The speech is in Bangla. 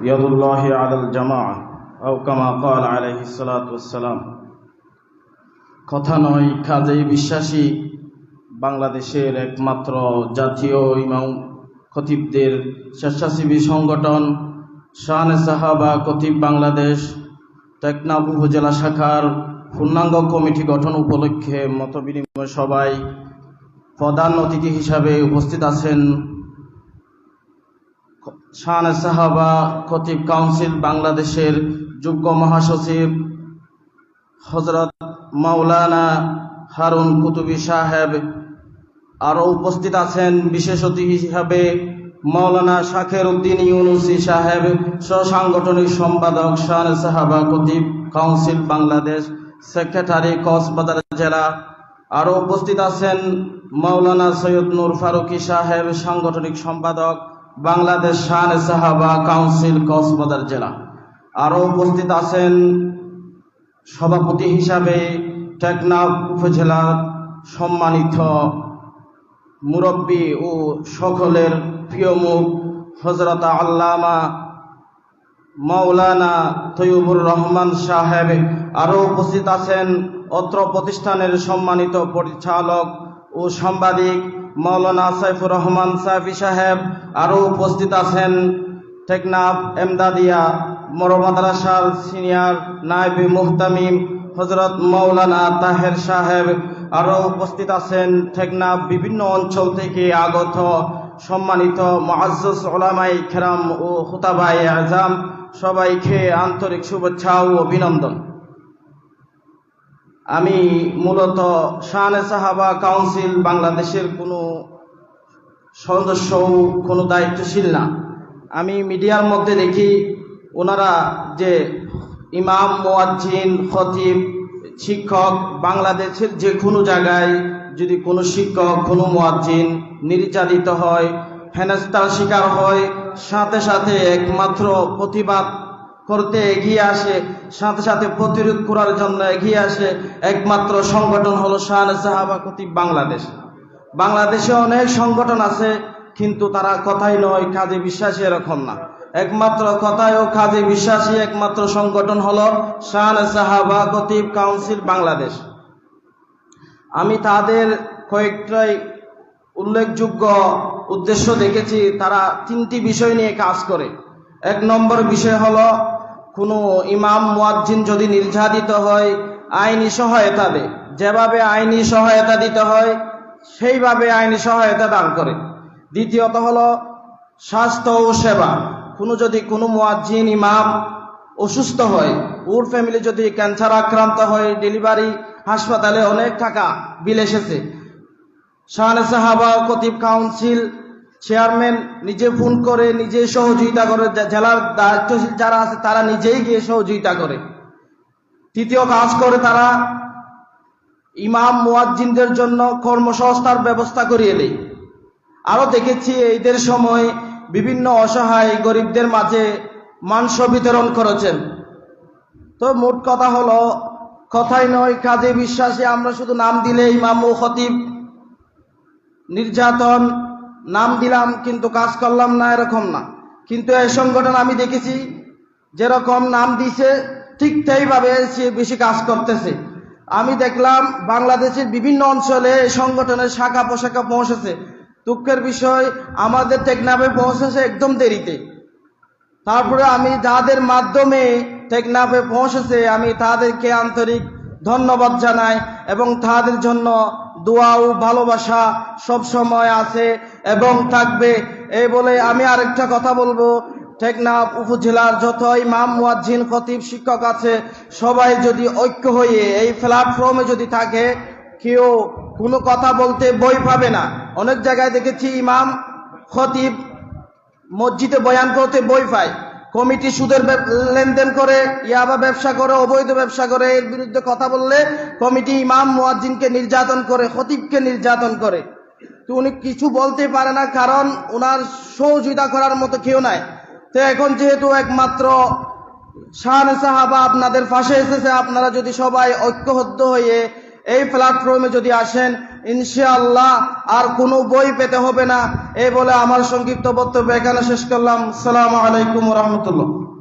يد الله على الجماعة أو كما قال عليه الصلاة والسلام কথা নয় কাজেই বিশ্বাসী বাংলাদেশের একমাত্র জাতীয় ইমাম খতিবদের স্বেচ্ছাসেবী সংগঠন শাহানে সাহাবা খতিব বাংলাদেশ টেকনাফ উপজেলা শাখার পূর্ণাঙ্গ কমিটি গঠন উপলক্ষে মতবিনিময় সভায় প্রধান অতিথি হিসাবে উপস্থিত আছেন শাহানে সাহাবা খতিব কাউন্সিল বাংলাদেশের যোগ্য মহাসচিব হজরত মাওলানা হারুন কুতুবি সাহেব আরও উপস্থিত আছেন। বিশেষ অতিথি হিসাবে মাওলানা শাকের উদ্দিন ইউনুসি সাহেব সহসাংগঠনিক সম্পাদক শাহান সাহাবা খতিব কাউন্সিল বাংলাদেশ, সেক্রেটারি কক্সবাজার জেলা। আরও উপস্থিত আছেন মাওলানা সৈয়দ নূর ফারুকি সাহেব, সাংগঠনিক সম্পাদক বাংলাদেশ শাহান সাহাবা কাউন্সিল, কক্সবাজার জেলা। আরও উপস্থিত আছেন সভাপতি হিসাবে টেকনাফ উপজেলার সম্মানিত মুরব্বী ও সকলের প্রিয় মুখ হজরত আল্লামা মাওলানা তৈয়বুর রহমান সাহেব। আরও উপস্থিত আছেন অত্র প্রতিষ্ঠানের সম্মানিত পরিচালক ও সাংবাদিক মাওলানা সাইফুর রহমান সাহেবি সাহেব আরও উপস্থিত আছেন। টেকনাফ এমদাদিয়া মরো মাদ্রাসার সিনিয়র নায়েবে মুহতামিম হজরত মৌলানা তাহের সাহেব আরও উপস্থিত আছেন। টেকনাফ বিভিন্ন অঞ্চল থেকে আগত সম্মানিত মহাজ্জস ওলামাই খেরাম ও হুতাবাই আজাম সবাইকে আন্তরিক শুভেচ্ছা ও অভিনন্দন। আমি মূলত শাহানে সাহাবা কাউন্সিল বাংলাদেশের কোনো সদস্য কোনো দায়িত্বশীল না। আমি মিডিয়ার মধ্যে দেখি ওনারা যে ইমাম, মোয়াজ্জিন, খতিব, শিক্ষক, বাংলাদেশের যে কোনো জায়গায় যদি কোনো শিক্ষক, কোনো মোয়াজ্জিন নির্যাতিত হয় হেনস্তার শিকার হয়, সাথে সাথে একমাত্র প্রতিবাদ করতে এগিয়ে আসে, সাথে সাথে প্রতিরোধ করার জন্য এগিয়ে আসে। একমাত্র সংগঠন হলো শাহান সাহাবা খতিব বাংলাদেশ। বাংলাদেশে অনেক সংগঠন আছে, কিন্তু তারা কথাই নয়, কাজে বিশ্বাসী এরকম না। একমাত্র কথায় ও কাজে বিশ্বাসী একমাত্র সংগঠন হলো শাহান সাহাবা খতিব কাউন্সিল বাংলাদেশ। আমি তাদের কয়েকটাই উল্লেখযোগ্য উদ্দেশ্য দেখেছি। তারা তিনটি বিষয় নিয়ে কাজ করে। এক নম্বর বিষয় হলো কোনো ইমাম, মুয়াজ্জিন যদি নির্যাতিত হয়, আইনি সহায়তা দেয়। যেভাবে আইনি সহায়তা দিতে হয়, সেইভাবে আইনি সহায়তা দান করে। দ্বিতীয়ত হলো স্বাস্থ্য ও সেবা। কোনো যদি কোনো মুয়াজ্জিন, ইমাম অসুস্থ হয়, ওর ফ্যামিলি যদি ক্যান্সার আক্রান্ত হয় ডেলিভারি হাসপাতালে অনেক টাকা বিল এসেছে। শাহান সাহাবা কতিব কাউন্সিল চেয়ারম্যান নিজে ফোন করে, নিজে সহযোগিতা করে জেলার দায়িত্বশীল যারা আছে তারা নিজেই গিয়ে সহযোগিতা করে। তৃতীয় কাজ করে তারা ইমাম মুয়াজ্জিনদের জন্য কর্মসংস্থার ব্যবস্থা করিয়ে দেয়। আরও দেখেছি ঈদের সময় বিভিন্ন অসহায় গরিবদের মাঝে মাংস বিতরণ করেছেন। তো মোট কথা হলো, কথাই নয়, কাজে বিশ্বাসে আমরা শুধু নাম দিলে ইমাম ও খতিব, নির্যাতন নাম দিলাম, কিন্তু কাজ করলাম না, এরকম না। কিন্তু এই সংগঠন আমি দেখেছি, যেরকম নাম দিছে, ঠিক সেইভাবে সে বেশি কাজ করতেছে। আমি দেখলাম, বাংলাদেশের বিভিন্ন অঞ্চলে এই সংগঠনের শাখা পোশাখা পৌঁছেছে। দুঃখের বিষয়, আমাদের টেকনাফে পৌঁছেছে একদম দেরিতে। তারপরে আমি যাদের মাধ্যমে টেকনাফে পৌঁছেছে, আমি তাদেরকে আন্তরিক ধন্যবাদ জানাই এবং তাদের জন্য দোয়া ও ভালোবাসা সব সময় আছে এবং থাকবে। এই বলে আমি আরেকটা কথা বলব। টেকনাফ উপজেলার যত ইমাম, মুয়াজ্জিন, খতিব, শিক্ষক আছে, সবাই যদি ঐক্য হয়ে এই প্ল্যাটফর্মে যদি থাকে, কেউ কোনো কথা বলতে বই পাবে না। অনেক জায়গায় দেখেছি ইমাম, খতিব মসজিদে বয়ান করতে বই পায়। কমিটি সুদের লেনদেন করে, ইয়াবা ব্যবসা করে, অবৈধ ব্যবসা করে, এর বিরুদ্ধে কথা বললে কমিটি ইমাম মুয়াজ্জিনকে নির্যাতন করে, খতিবকে নির্যাতন করে। তো উনি কিছু বলতে পারে না, কারণ ওনার সহযোগিতা করার মতো কেউ নাই। তো এখন যেহেতু একমাত্র শাহান সাহাবা আপনাদের ফাঁসে এসেছে, আপনারা যদি সবাই ঐক্যবদ্ধ হয়ে এই প্ল্যাটফর্মে যদি আসেন ইনশাআল্লাহ আর কোন বই পেতে হবে না। এই বলে আমার সংক্ষিপ্ত বক্তব্য এখানে শেষ করলাম। সালাম আলাইকুম রহমতুল্লাহ।